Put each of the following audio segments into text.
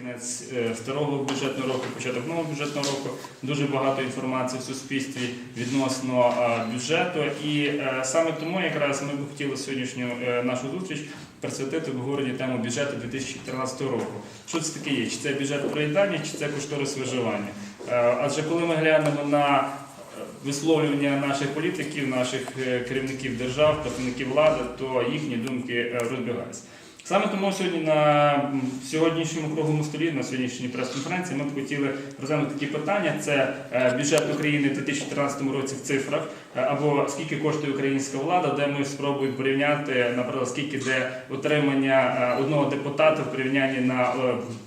Кінець е, старого бюджетного року, початок нового бюджетного року. Дуже багато інформації в суспільстві відносно е, бюджету. І е, саме тому якраз ми б хотіли сьогоднішню е, нашу зустріч присвятити обговоренню тему бюджету 2014 року. Що це таке є? Чи це бюджет проїдання, чи це кошторис виживання? Е, Адже коли ми глянемо на е, висловлювання наших політиків, наших е, керівників держав, представників влади, то їхні думки е, розбігаються. Саме тому сьогодні на сьогоднішньому круглому столі, на сьогоднішній прес-конференції, ми б хотіли розглянути такі питання: це е, бюджет України в 2014 році в цифрах, е, або скільки коштує українська влада, де ми спробуємо порівняти, наприклад, скільки де отримання е, одного депутата в порівнянні на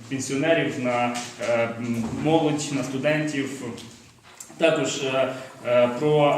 пенсіонерів, на молодь, на студентів. Також про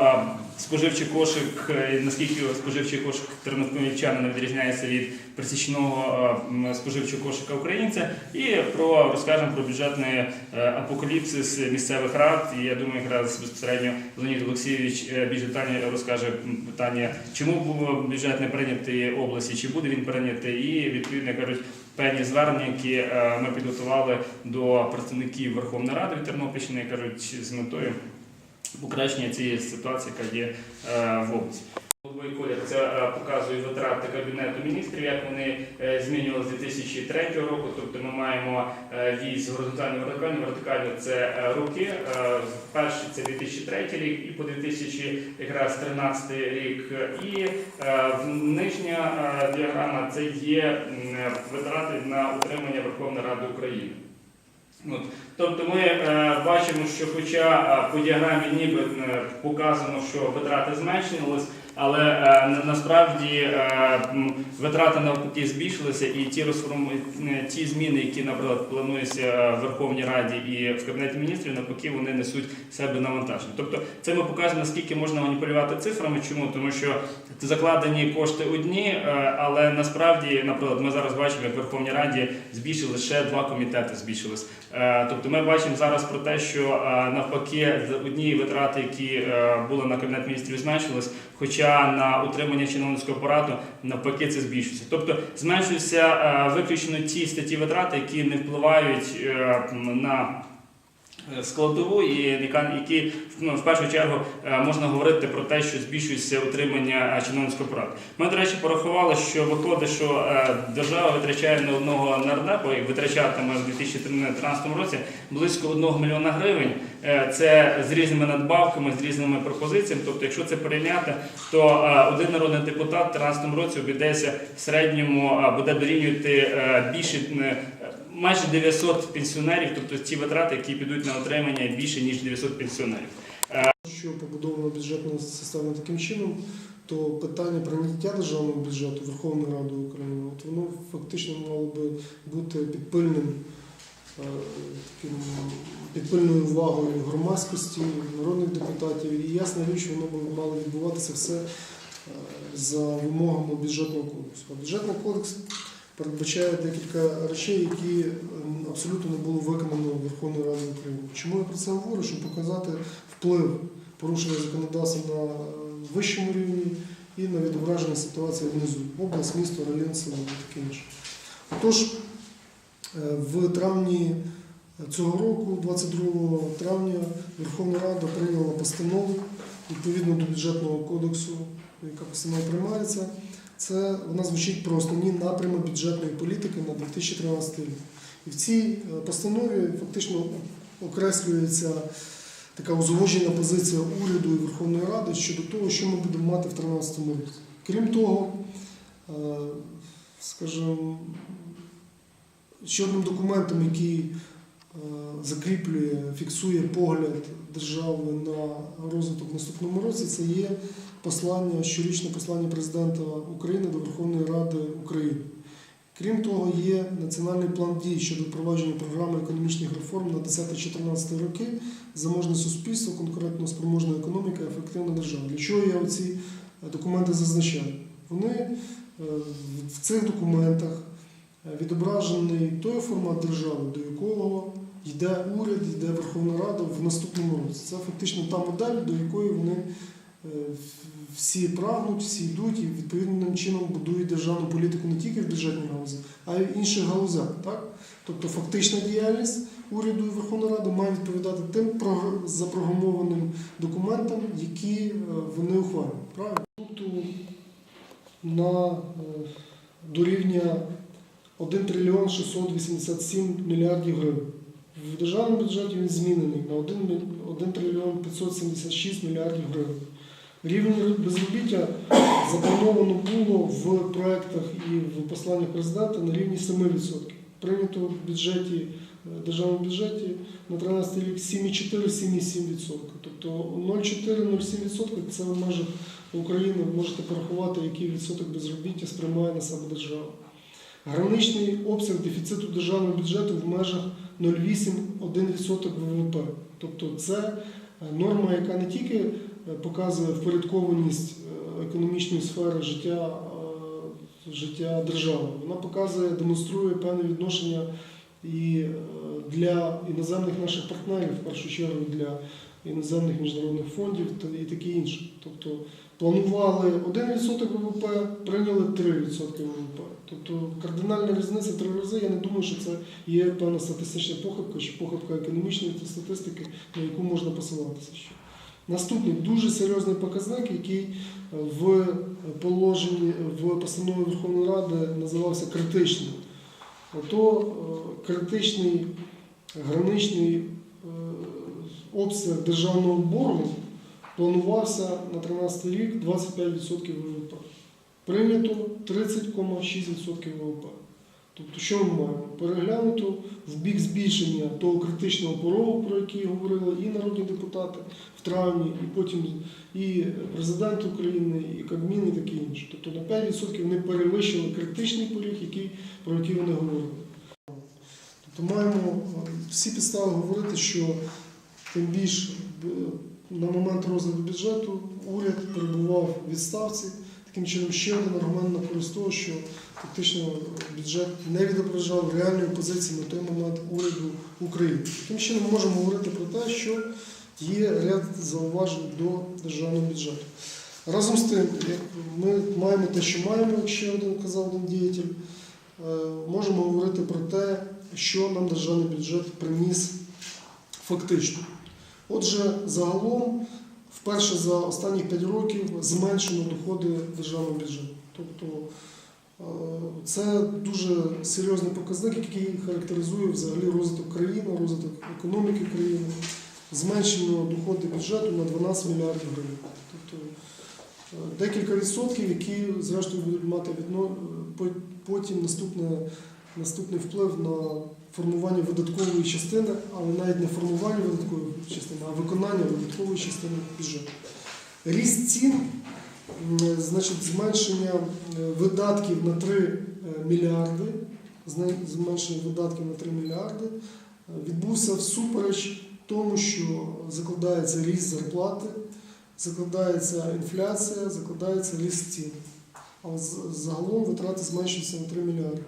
споживчий кошик, е, наскільки споживчий кошик тернополянина відрізняється від пересічного е, споживчого кошика українця, і про розкажемо про бюджетний е, апокаліпсис місцевих рад. І я думаю, якраз безпосередньо Леонід Олексійович більш детально розкаже питання, чому був бюджет не прийнятий області, чи буде він прийнятий, і відповідно кажуть. Певні звернення, які ми підготували до представників Верховної Ради від Тернопільщини, кажуть, з метою покращення цієї ситуації, яка є е, в області. Колір це е, показує витрати Кабінету міністрів, як вони е, змінювалися з 2003 року. Тобто ми маємо віз горизонтально вертикально. Вертикально це роки. Перший це 2003 рік і по 2013 рік. І нижня діаграма це є витрати на утримання Верховної Ради України. От. Тобто ми е, бачимо, що хоча е, по діаграмі ніби е, показано, що витрати зменшились, але е, насправді е, витрати навпаки збільшилися, і ті розформ... е, ті зміни, які, наприклад, плануються е, в Верховній Раді і в Кабінеті міністрів, навпаки, вони несуть себе навантаження. Тобто, це ми показуємо, наскільки можна маніпулювати цифрами. Чому? Тому що закладені кошти одні, е, але насправді, наприклад, ми зараз бачимо, як в Верховній Раді збільшили ще два комітети. Збільшились. Тобто ми бачимо зараз про те, що навпаки одні витрати, які були на кабінет міністрів, зменшились, хоча на утримання чиновницького апарату навпаки це збільшується. Тобто зменшуються е, виключно ті статті витрати, які не впливають е, на складову, і які ну, в першу чергу е, можна говорити про те, що збільшується утримання е, чиновницького апарату. Ми, до речі, порахували, що виходить, що е, держава витрачає на одного нардепа і витрачатиме в 2013 році близько 1 мільйона гривень. Е, Це з різними надбавками, з різними пропозиціями. Тобто, якщо це порівняти, то е, один народний депутат в 2013 році обійдеться в середньому е, буде дорівнювати е, більше. Е, Майже 900 пенсіонерів, тобто ті витрати, які підуть на отримання більше ніж 900 пенсіонерів. Що побудована бюджетна система таким чином, то питання прийняття державного бюджету Верховною Радою України, от воно фактично мало би бути під пильним е, таким під пильною увагою громадськості, народних депутатів. І ясна річ, воно мало відбуватися все е, за вимогами бюджетного кодексу. А бюджетний кодекс передбачає декілька речей, які ем, абсолютно не було виконано Верховною Радою України. Чому я про це говорю? Щоб показати вплив порушення законодавства на е, вищому рівні і на відображення ситуації внизу. Область, місто, район, село і таке інше. Отож, е, в травні цього року, 22 травня, Верховна Рада прийняла постанову відповідно до бюджетного кодексу, яка постанова приймається. Це вона звучить про основні напрями бюджетної політики на 2013 рік. І в цій е, постанові фактично окреслюється така узгоджена позиція уряду і Верховної Ради щодо того, що ми будемо мати в 2013 році. Крім того, е, скажімо, ще одним документом, який закріплює, фіксує погляд держави на розвиток в наступному році, це є послання, щорічне послання президента України до Верховної Ради України. Крім того, є національний план дій щодо впровадження програми економічних реформ на 10-14 роки, заможне суспільство, конкурентно спроможна економіка, ефективна держава. Для чого я оці е, документи зазначаю? Вони е, в цих документах е, відображений той формат держави, до якого йде уряд, йде Верховна Рада в наступному році. Це фактично та модель, до якої вони е, всі прагнуть, всі йдуть і відповідним чином будують державну політику не тільки в бюджетній галузі, а й в інших галузях. Так? Тобто фактична діяльність уряду і Верховної Ради має відповідати тим запрограмованим документам, які е, вони ухвалюють. Правильно? Тобто на е, до рівня 1 трильйон 687 мільярдів гривень. В державному бюджеті він змінений на 1, мі- 1 трильйон 576 мільярдів гривень. Рівень безробіття заплановано було в проектах і в посланнях президента на рівні 7%. Прийнято в бюджеті, е, державному бюджеті на 13 рік 7,4-7,7%. Тобто 0,4-0,7% це в межах України можете порахувати, який відсоток безробіття сприймає на себе держава. Граничний обсяг дефіциту державного бюджету в межах 0,8-1% ВВП. Тобто це е, норма, яка не тільки е, показує впорядкованість е, економічної сфери життя, життя держави, вона показує, демонструє певне відношення і для іноземних наших партнерів, в першу чергу для іноземних міжнародних фондів і таке інше. Тобто планували 1% ВВП, прийняли 3% ВВП. Тобто кардинальна різниця три рази. Я не думаю, що це є певна статистична похибка чи похибка економічної статистики, на яку можна посилатися. ще. Наступний дуже серйозний показник, який е, в положенні в постанові Верховної Ради називався критичним. Ото е, критичний граничний обсяг державного боргу планувався на 13 рік 25% ВВП. Прийнято 30,6% ВВП. Тобто, що ми маємо? Переглянуто в бік збільшення того критичного порогу, про який говорили і народні депутати в травні, і потім і президент України, і Кабмін, і таке інше. Тобто на 5% вони перевищили критичний поріг, який, про який вони говорили. Тобто маємо е, всі підстави говорити, що тим більше на момент розгляду бюджету уряд перебував в відставці. Таким чином, ще один аргумент на користь того, що фактично бюджет не відображав реальної позиції на той момент уряду України. Таким чином, ми можемо говорити про те, що є ряд зауважень до державного бюджету. Разом з тим, ми маємо те, що маємо, як ще один казав один діятель, е, можемо говорити про те, що нам державний бюджет приніс фактично. Отже, загалом, вперше за останні 5 років зменшено доходи державного бюджету. Тобто е, це дуже серйозний показник, який характеризує взагалі розвиток країни, розвиток економіки країни. Зменшено доходи бюджету на 12 мільярдів гривень. Тобто е, декілька відсотків, які зрештою будуть мати відно... потім наступне, наступний вплив на формування видаткової частини, але навіть не формування видаткової частини, а виконання видаткової частини бюджету. Ріст цін, значить, зменшення е, видатків на 3 е, мільярди, зменшення видатків на 3 мільярди е, відбувся всупереч тому, що закладається ріст зарплати, закладається інфляція, закладається ріст цін. З- загалом витрати зменшуються на 3 мільярди.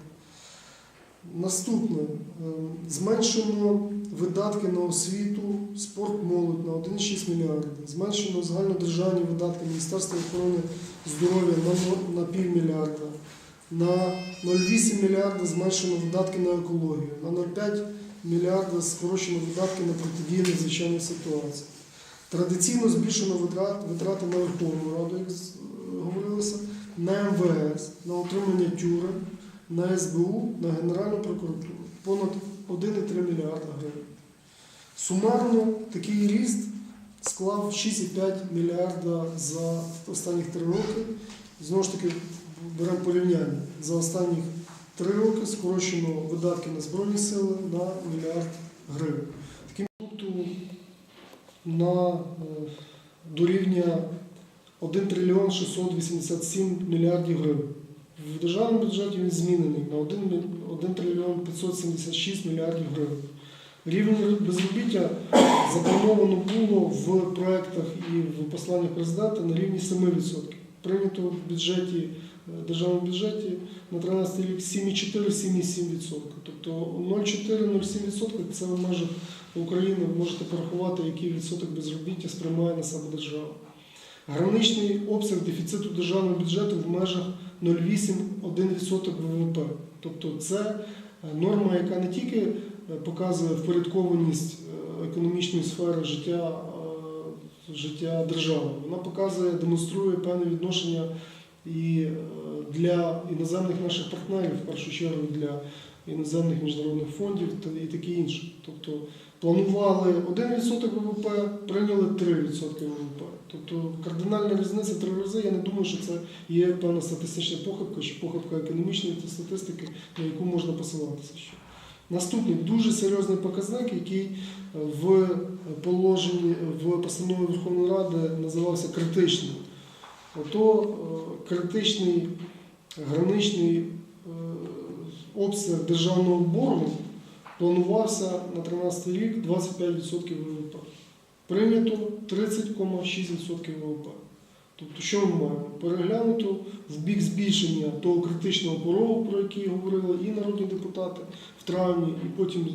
Наступне е, зменшено видатки на освіту, спорт, молодь на 1,6 мільярда. Зменшено загальнодержавні видатки Міністерства охорони здоров'я на, півмільярда. На 0,8 мільярда зменшено видатки на екологію. На 0,5 мільярда скорочено видатки на протидію надзвичайних ситуацій. Традиційно збільшено витрат, витрати на Верховну Раду, як говорилося, на МВС, на отримання тюрем, на СБУ, на Генеральну прокуратуру. Понад 1,3 мільярда гривень. Сумарно такий ріст склав 6,5 мільярда за останніх три роки. Знову ж таки, беремо порівняння. За останні три роки скорочено видатки на Збройні сили на мільярд гривень. Таким пункту на е, до рівня 1 трильйон 687 мільярдів гривень. В державному бюджеті він змінений на 1, мі- 1 трильйон 576 мільярдів гривень. Рівень безробіття заплановано було в проектах і в посланнях президента на рівні 7%. Прийнято в бюджеті, е, державному бюджеті на 13 рік 7,4-7,7%. Тобто 0,4-0,7% це в межах України ви можете порахувати, який відсоток безробіття сприймає на себе держава. Граничний обсяг дефіциту державного бюджету в межах 0,8-1% ВВП. Тобто це е, норма, яка не тільки е, показує впорядкованість е, економічної сфери життя, життя держави, вона показує, демонструє певне відношення і для іноземних наших партнерів, в першу чергу для іноземних міжнародних фондів та і таке інше. Тобто планували 1% ВВП, прийняли 3% ВВП. Тобто кардинальна різниця три рази. Я не думаю, що це є певна статистична похибка чи похибка економічної статистики, на яку можна посилатися. Наступний дуже серйозний показник, який е, в положенні в постанові Верховної Ради називався критичним. Ото е, критичний граничний е, обсяг державного боргу планувався на 13 рік 25% ВВП. Прийнято 30,6% ВВП. Тобто, що ми маємо? Переглянуто в бік збільшення того критичного порогу, про який говорили і народні депутати в травні, і потім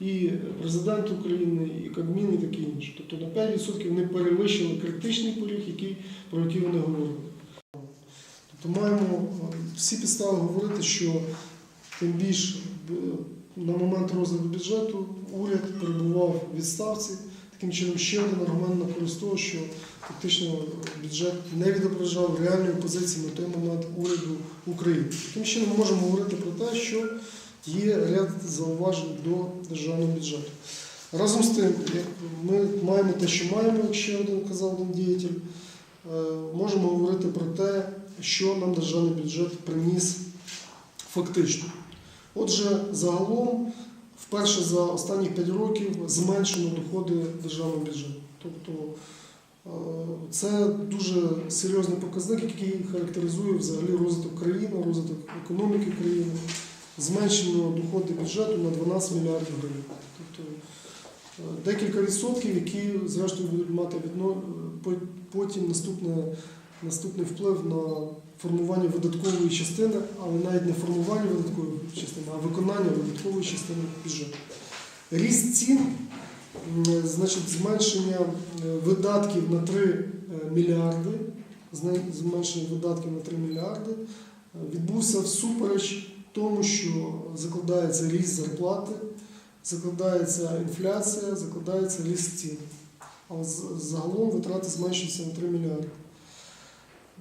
і президент України, і Кабмін, і таке інше. Тобто на 5% вони перевищили критичний поріг, який, про який вони говорили. Тобто маємо е, всі підстави говорити, що тим більш е, на момент розгляду бюджету уряд перебував в відставці. Таким чином, ще один аргумент на користь того, що фактично бюджет не відображав реальної позиції на той момент уряду України. Таким чином, ми можемо говорити про те, що є ряд зауважень до державного бюджету. Разом з тим, ми маємо те, що маємо, як ще один казав один діятель, е, можемо говорити про те, що нам державний бюджет приніс фактично. Отже, загалом, вперше за останні 5 років зменшено доходи державного бюджету. Тобто е, це дуже серйозний показник, який характеризує взагалі розвиток країни, розвиток економіки країни. Зменшено доходи бюджету на 12 мільярдів гривень. Тобто е, декілька відсотків, які зрештою будуть мати відно... потім наступне, наступний вплив на формування видаткової частини, але навіть не формування видаткової частини, а виконання видаткової частини бюджету. Ріст цін, значить, зменшення е, видатків на 3 е, мільярди, зменшення видатків на 3 мільярди е, відбувся всупереч тому, що закладається ріст зарплати, закладається інфляція, закладається ріст цін. З- загалом витрати зменшуються на 3 мільярди.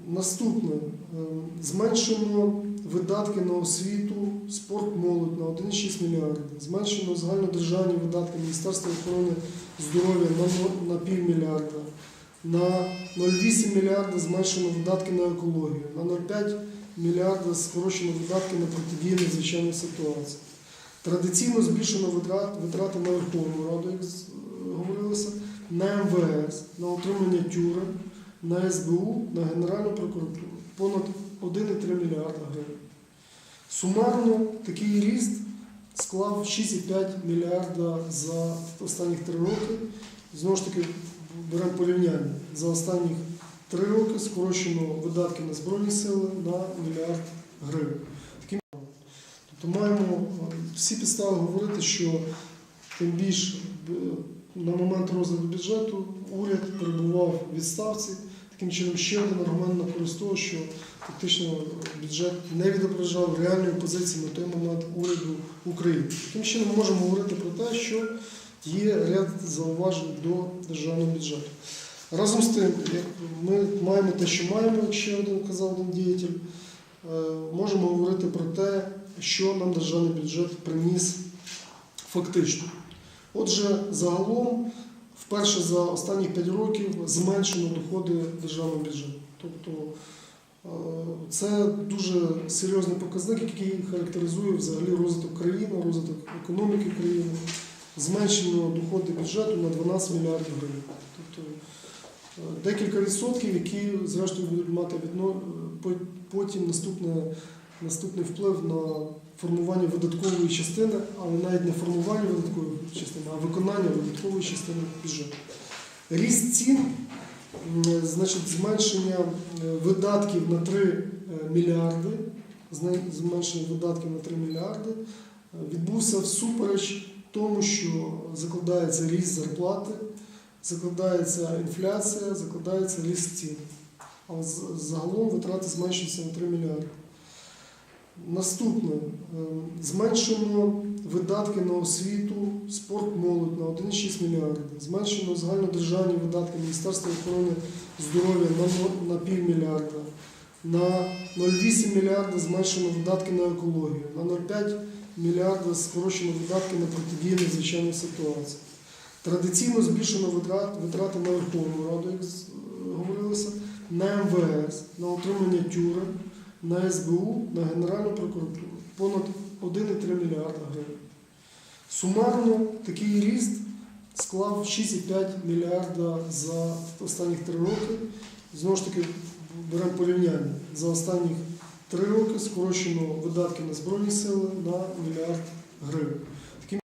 Наступне е, зменшено видатки на освіту, спорт, молодь на 1,6 мільярда. Зменшено загальнодержавні видатки Міністерства охорони здоров'я на, півмільярда. На 0,8 мільярда зменшено видатки на екологію. На 0,5 мільярда скорочено видатки на протидію надзвичайних ситуацій. Традиційно збільшено витрат, витрати на Верховну Раду, як говорилося, на МВС, на отримання тюрем, на СБУ, на Генеральну прокуратуру понад 1,3 мільярда гривень. Сумарно такий ріст склав 6,5 мільярда за останніх три роки. Знову ж таки, беремо порівняння. За останні три роки скорочено видатки на Збройні сили на мільярд гривень. Тобто маємо е, всі підстави говорити, що тим більш е, на момент розгляду бюджету уряд перебував в відставці. Таким чином, ще один аргумент на користь того, що фактично бюджет не відображав реальної позиції на той момент уряду України. Таким чином, ми можемо говорити про те, що є ряд зауважень до державного бюджету. Разом з тим, як ми маємо те, що маємо, як ще один казав один діятель, е, можемо говорити про те, що нам державний бюджет приніс фактично. Отже, загалом, вперше за останні 5 років зменшено доходи державного бюджету. Тобто е, це дуже серйозний показник, який характеризує взагалі розвиток країни, розвиток економіки країни. Зменшено доходи бюджету на 12 мільярдів гривень. Тобто е, декілька відсотків, які зрештою будуть мати відно... потім наступне, наступний вплив на формування видаткової частини, але навіть не формування видаткової частини, а виконання видаткової частини бюджету. Ріст цін, значить, зменшення е, видатків на 3 е, мільярди, зменшення видатків на 3 мільярди е, відбувся всупереч тому, що закладається ріст зарплати, закладається інфляція, закладається ріст цін. з- загалом витрати зменшуються на 3 мільярди. Наступне е, зменшено видатки на освіту, спорт, молодь на 1,6 мільярда. Зменшено загальнодержавні видатки Міністерства охорони здоров'я на, півмільярда. На 0,8 мільярда зменшено видатки на екологію. На 0,5 мільярда скорочено видатки на протидію надзвичайних ситуацій. Традиційно збільшено витрат, витрати на Верховну Раду, як говорилося, на МВС, на отримання тюри, на СБУ, на Генеральну прокуратуру. Понад 1,3 мільярда гривень. Сумарно такий ріст склав 6,5 мільярда за останніх три роки. Знову ж таки, беремо порівняння. За останні три роки скорочено видатки на Збройні сили на мільярд гривень.